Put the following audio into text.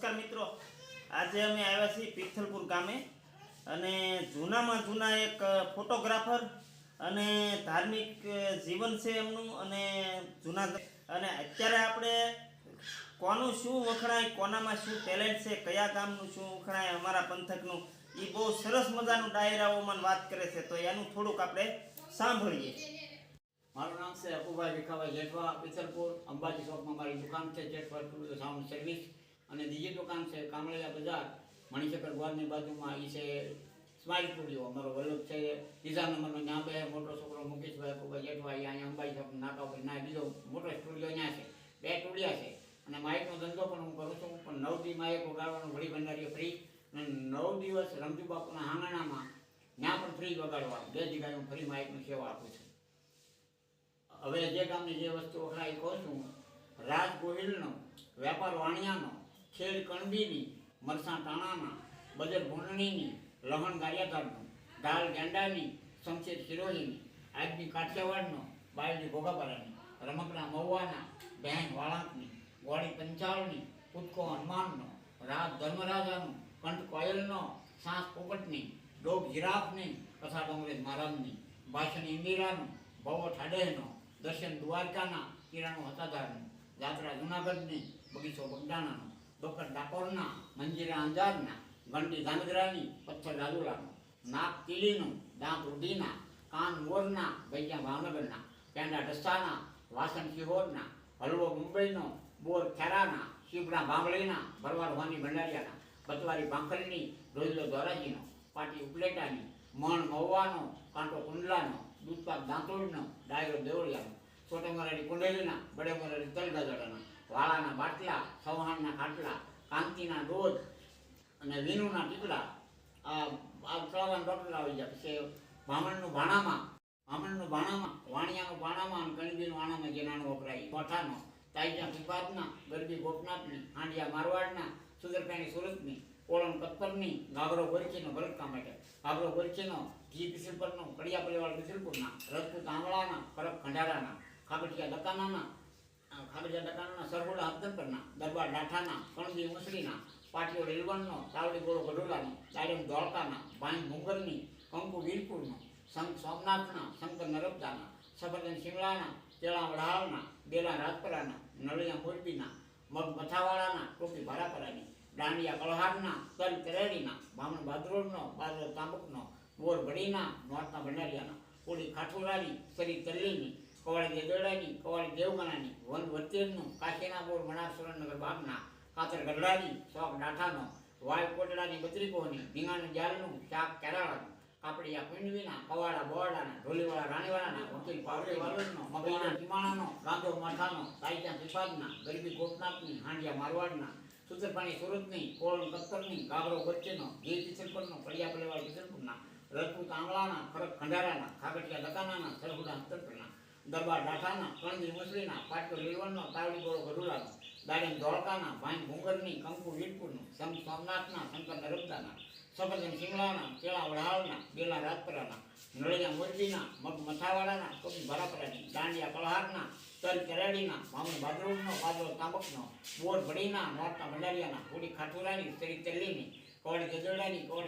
નમસ્કાર મિત્રો. આજે અમે આવ્યા છીએ પિથલપુર ગામે અને જૂનામાં જૂના એક ફોટોગ્રાફર અને ધાર્મિક જીવન છે એમનું અને જૂના અને અત્યારે આપણે કોનું શું વખણાય, કોનામાં શું ટેલેન્ટ છે, કયા ગામનું શું વખણાય, અમારા પંથકનું એ બહુ સરસ મજાનું ડાયરાઓમાં વાત કરે છે. તો એનું થોડુંક આપણે સાંભળીએ. મારું નામ છે અપુભાઈ ભીખાભાઈ જેઠવા પિથરપુર અંબાજી ચોકમાં મારી દુકાન છે જેઠવા ટુ સાઉન્ડ સર્વિસ. અને બીજી દુકાન છે કામળિયા બજાર મણિશંકર ગોળની બાજુમાં એ છે સ્માઇલ સ્ટુડિયો અમારો વલ્લભ છે બીજા નંબરનો ત્યાં બે, મોટો છોકરો મુકેશભાઈ ખૂબ જેઠવા એ અહીંયા અંબાઈ સાહેબ નાકા ઉપર ના, બીજો મોટો સ્ટુડિયો ત્યાં છે. બે સ્ટુડિયા છે. અને માઇકનો ધંધો પણ હું કરું છું, પણ નવ દી માઇક વગાડવાનું વળી ભંડારીએ ફ્રી અને નવ દિવસ રમજુ બાપુના આંગણામાં ત્યાં પણ ફ્રી વગાડવા બે જગ્યાએ હું ફ્રી માઇકની સેવા આપું છું. હવે જે ગામની જે વસ્તુ વખણાય કહું છું, રાજ ગોહિલનો, વેપાર વાણિયાનો ખેડ કણબીની, મરસા ટાણાના બજર ભૂંડણીની, લહણ ગારિયાધારનું દાલ ગેંડાની, શમશેર શિરોહીની, આજની કાઠિયાવાડનો, બાયડી ભોગાપરાની રમકડા મહુવાના બહેન વાળાંકની, ગોળી પંચાળની, કૂદકો હનુમાનનો રાજ ધર્મરાજાનું, કંઠ કોયલનો, સાસ પોપટની, ડોગ જીરાફની કથા ડોંગરેજ મહારાજની, ભાષણ ઇન્દિરાનું, ભવો ઠાડેનો, દર્શન દ્વારકાના, કિરાણું હતાધારનું જાત્રા જુનાગઢની, બગીચો બગદાણાનો ડોક્ટર ડાકોરના, મંજીરા અંજારના ઘંટી ધાંગધ્રાની, પથ્થર રાજુલાનો, નાક કીલીનું, દાંત રૂઢીના કાન મોરના ભૈયા ભાવનગરના, પેંડા ઢસ્સાના વાસણ સિહોરના હલવો મુંબઈનો, બોર ખેરાના શિવના ભાંભળીના, ભરવાડ વાની ભંડારિયાના, બતવારી ભાંખરીની રોજલો ધોરાજીનો, પાટી ઉપલેટાની, મણ મહુવાનો, કાંટો કુંડલાનો, દૂધપાક દાંતોડનો ડાયરો દેવળિયાનો છોટે મરાડી કુંડેલીના બડે મરાડી તલગાજડાના વાળાના બાટલા સવહાણના ખાટલા, કાંતિના દોધ અને વીનુના ટીકડા. આ આ ડોક્ટર આવી જાય પછી ભામણનું ભાણામાં ભામણનું ભાણામાં, વાણિયાનું ભાણામાં અને કણબીનું વાણામાં જે નાનું વપરાય મોઠાનો તાઈજા પીપાતના, ગરબી ગોપનાથની, હાંડિયા મારવાડના સુદરપાણી સુરતની કોળમ કત્તરની ગાબરો ગોરચીનો ભરતકા માટે. ગાબરો ગોરચીનો ઘી પિસલપરનો, કડિયા પરિવાર પિસલપુરના, રજપૂત આંગળાના પરબ ખંડારાના ખાગઠિયા દકાનાના ખાગડિયા દકાનના સરગોડા હબ્દનપરના દરબાર લાઠાના કણબી મુસરીના પાટીઓ રેલવણનો તાવડી ગોળો ગઢોલાનો દાડમ ધોળકાના ભાઈ મુંગરની કંકુ વીરપુરનો, સંત સોમનાથના, શંકર નરબદાના સફરજન શિમલાના તેળા વડાળના બેલા રાજપરાના, નળિયા મોરબીના મગ મથાવાળાના, ટોપી ભારાપરાની, દાંડિયા કળહારના, તલ કરેડીના બામણ બાદરોડનો બાદરો તાંબુકનો બોર ભડીના, નોરતા ભંડારિયાના કોળી ખાઠોરાની સરી તલ્લીની કવાળી દેદોડાની કવાળી દેવગણાની વન વચ્ચેનું કાશીના બોર મણાર સુરેન્દ્રનગર બાગના કાતર ગઢડાની શોખ ડાઠાનો, વાય કોટડાની બત્રીકોની ભીંગાનું જાળનું શાક કેરાળાનું, કાપડિયા પિંડવીના, કવાડા બોરડાના ઢોલીવાળા રાણીવાળાના, વકીલ પાવડી વાલોડનો મગવાના ટીમાણાનો ગાંધો માથાનો તાઈચા પીપાદના ગરબી ગોપનાથની, હાંડિયા મારવાડના, સુતરપાણી સુરતની, કોળણ કત્તરની ગાબરો વચ્ચેનો, જે ચિત્રપરનો કડિયા પલેવાળ ચિત્રપુરના રજપૂત આંગળાના ખરક ખંડારાના, ખાગટિયા દકાનાના સરહુડા અંતરપરના દરબાર ડાઠાના કણજી મુસળીના પાટકો લીલવણનો તાવડી ગોળો ગઢુલાનો, દાડમ ધોળકાના ભાઈ ભૂંગરની કંકુ વીરપુરનું સંત સોમનાથના, શંકર નરબદાના સફરજન શિમલાના કેળા વઢાળના બેલા રાજપરાના, નળિયા મોરબીના, મગ મથાવાડાના કવિ ભરાપરાની, દાંડિયા કળહારના તલ કરાડીના મામણ બાદરોડનો ભાદરો તાંબકનો, બોર ભડીના નોરતા ભંડારિયાના, હોડી ખાટુરાની તરી તેલીની કોડ ગજોડાની કોડ